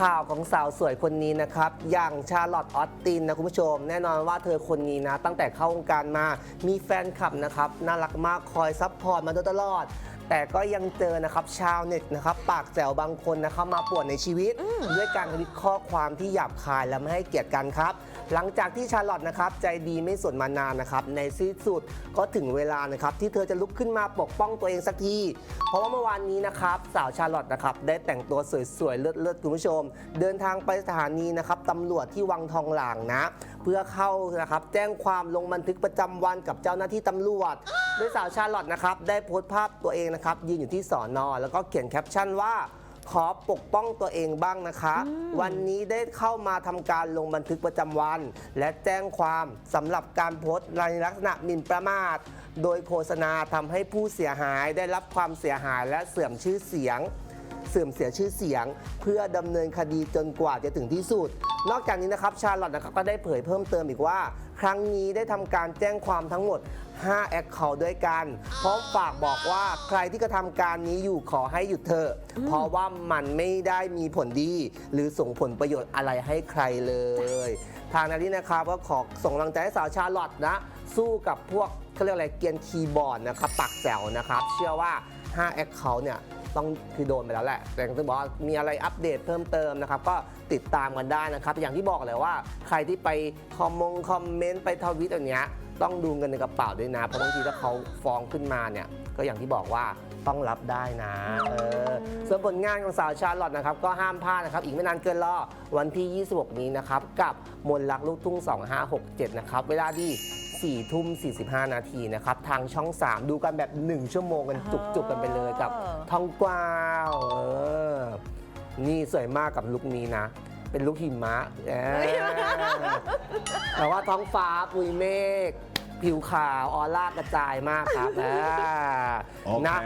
ข่าวของสาวสวยคนนี้นะครับ อย่างชาร์ลอตออสตินนะคุณผู้ชม แน่นอนว่าเธอคนนี้นะ ตั้งแต่เข้าวงการมามีแฟนคลับนะครับ น่ารักมากคอยซัพพอร์ตมาโดยตลอด แต่ก็ยังเจอนะครับชาวเน็ตนะครับปากแจ๋วบางคนนะครับมาป่วนในชีวิต ด้วยการทวิตข้อความที่หยาบคายและไม่ให้เกียรติกันครับ หลังจากที่ชาร์ลอตนะครับใจดีไม่สนมานานนะครับในที่สุดก็ถึงเวลานะครับที่เธอจะลุกขึ้นมาปกป้องตัวเองสักที เพราะว่าเมื่อวานนี้นะครับสาวชาร์ลอตนะครับได้แต่งตัวสวยๆเลิศๆคุณผู้ชม เดินทางไปสถานีนะครับตำรวจที่วังทองหลางนะ เพื่อเข้านะครับแจ้งความลงบันทึกประจำวันกับเจ้าหน้าที่ตำรวจโดยสาวชาร์ลอตนะครับได้โพสต์ภาพตัวเองนะครับยืนอยู่ที่สอนอแล้วก็เขียนแคปชั่นว่า ขอปกป้องตัวเองบ้างนะคะ วันนี้ได้เข้ามาทำการลงบันทึกประจำวัน และแจ้งความสำหรับการโพสต์ในลักษณะหมิ่นประมาท โดยโฆษณาทำให้ผู้เสียหายได้รับความเสียหายและเสื่อมชื่อเสียง เสื่อมเสียชื่อเสียง เพื่อดำเนินคดีจนกว่าจะถึงที่สุด นอกจากนี้นะครับชาลอตนะครับก็ได้เผยเพิ่มเติมอีกว่า ครั้งนี้ได้ทำการแจ้งความทั้งหมด 5 แอคเคาท์ด้วยกันพร้อมฝากบอกว่าใครที่กระทำการนี้อยู่ขอให้หยุดเถอะเพราะว่ามันไม่ได้มีผลดี หรือส่งผลประโยชน์อะไรให้ใครเลย ทางนั้นนี้นะครับก็ขอส่งกำลังใจให้สาวชาลอตนะ สู้กับพวกเขาเรียกอะไรเกรียนคีย์บอร์ดนะครับปักแจ๋วนะครับ เชื่อว่า 5 แอคเคาท์เนี่ย ต้องคือโดนไปแล้วแหละ แต่อย่างที่บอกว่ามีอะไรอัปเดตเพิ่มเติมนะครับ ก็ติดตามกันได้นะครับ อย่างที่บอกเลยว่าใครที่ไปคอมมงคอมเมนต์ไปทวิตอันเนี้ยต้องดูเงินในกระเป๋าด้วยนะ เพราะบางทีถ้าเขาฟ้องขึ้นมาเนี่ย ก็อย่างที่บอกว่าต้องรับได้นะ เออ ส่วนผลงานของสาวชาร์ลอตนะครับ ก็ห้ามพลาดนะครับ อีกไม่นานเกินรอ วันที่ 26 นี้นะครับ กับมนต์รักลูกทุ่ง 2567 นะครับ เวลาดี 4ทุ่ม45 นาทีนะครับ ทางช่อง 3 ดูกันแบบ 1 ชั่วโมงกันจุกๆกันไปเลยกับเออทองกวาวเออนี่สวยมากกับลุคนี้นะ เป็นลุคหิมะเออแต่ว่าท้องฟ้าปุยเมฆผิวขาวออร่ากระจายมากครับอ่าโอเคนะ